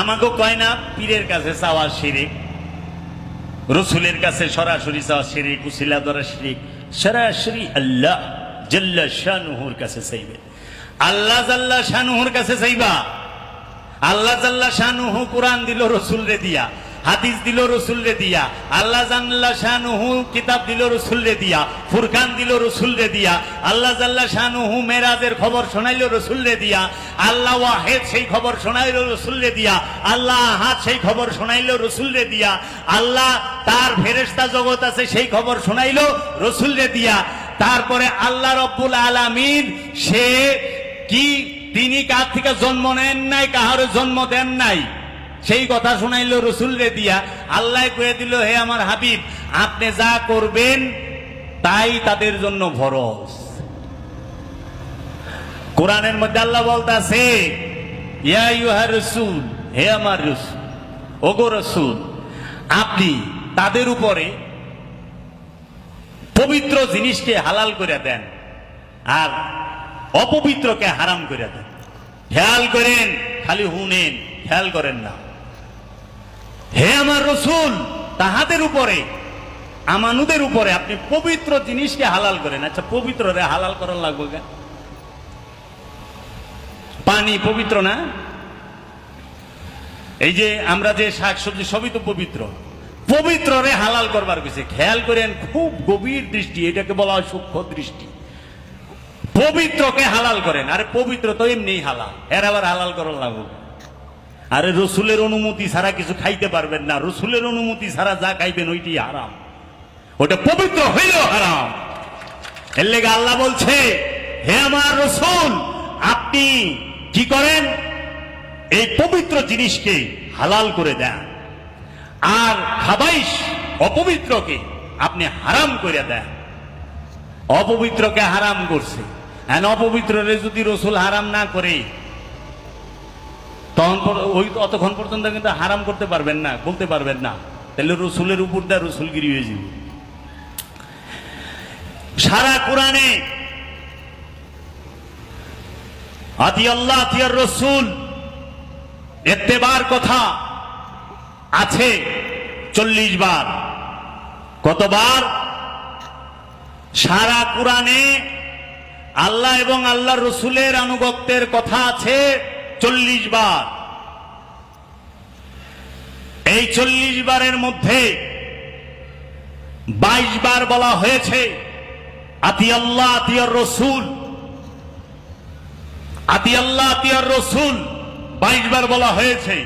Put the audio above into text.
আমাকে কয় না, পীরের কাছে চাওয়া শিরিক, রসুলের কাছে সরাসরি চাওয়া শিরিক, উসিলা ধরা শিরিক, সরাসরি আল্লাহ জাল্লা শানুহুর কাছে চাইবে। আল্লাহ জাল্লা শানুহুর কাছে চাইবা? আল্লাহ জাল্লা শাহনুহু কোরআন দিল রসুল রে দিয়া। হাদিস দিল রসুল রে দিয়া, আল্লাহ জাল্লা শানুহু কিতাব দিল রসুল রে দিয়া, ফুরকান দিল রসুল রে দিয়া, আল্লাহ জাল্লা শানুহু মেরাজের খবর শোনাইল রসুল রে দিয়া, আল্লাহ ওয়াহেদ সেই খবর শোনাইল রসুল রে দিয়া, আল্লাহ আহাদ সেই খবর শোনাইল রসুল রে দিয়া, আল্লাহ তার ফেরেস্তা জগৎ আছে সেই খবর শোনাইল রসুল রে দিয়া। তারপরে আল্লাহ রব্বুল আলামিন, সে কি, তিনি কার থেকে জন্ম নেন নাই কাহার জন্ম দেন নাই? সেই কথা শুনাইল রসুল রে দিয়া। আল্লাহ কয়ে দিল, হে আমার হাবিব, আপনি যা করবেন, তাই তাদের জন্য ভরস কোরআনের মধ্যে আল্লাহ বলতাছে, ইয়া ইউহা রসুল, হে আমার রসুল, ওগো রসুল, আপনি তাদের উপরে পবিত্র জিনিসকে হালাল করে দেন আর অপবিত্রকে হারাম করে দেন। খেয়াল করেন, খালি হুনেন খেয়াল করেন না। হে আমার রসুল, তাহাদের উপরে, আমানুদের উপরে আপনি পবিত্র জিনিসকে হালাল করেন। আচ্ছা পবিত্র রে, হালাল করার লাগবে কেন? পানি পবিত্র না? এই যে আমরা যে শাকসবজি, সবই তো পবিত্র। পবিত্র রে, হালাল করবার কিছু খেয়াল করেন, খুব গভীর দৃষ্টি, এটাকে বলা হয় সূক্ষ্ম দৃষ্টি। পবিত্রকে হালাল করেন, আরে পবিত্র তো এমনি হালাল। এর আবার হালাল করার লাগবে আরে রসুলের অনুমতি ছাড়া কিছু খাইতে পারবেন না। রসুলের অনুমতি ছাড়া যা খাইবেন ওইটি হারাম। ওটা পবিত্র হইলেও হারাম। এর লেগে আল্লাহ বলছে, হে আমার রসুল, আপনি কি করেন? এই পবিত্র জিনিসকে হালাল করে দেন। আর খাবাইশ অপবিত্রকে আপনি হারাম করে দেন। অপবিত্রকে হারাম করছে। অপবিত্ররে যদি রসুল হারাম না করে তখন ওই অতক্ষণ পর্যন্ত কিন্তু হারাম করতে পারবেন না, বলতে পারবেন না। তাহলে রসুলের উপর দেয় রসুলগিরি হয়ে যাবে। সারা কোরআনে আতি আল্লাহ আতিয়ার রসুল এত্তেবার কথা আছে চল্লিশ বার। কতবার? সারা কোরআনে আল্লাহ এবং আল্লাহ রসুলের আনুগত্যের কথা আছে চল্লিশ বার। এই চল্লিশ বারের মধ্যে বাইশ বার বলা হয়েছে, আতি আল্লাহ আতিয়ার রসুল। আতি আল্লাহ আতিয়ার রসুল, বাইশ বার বলা হয়েছে।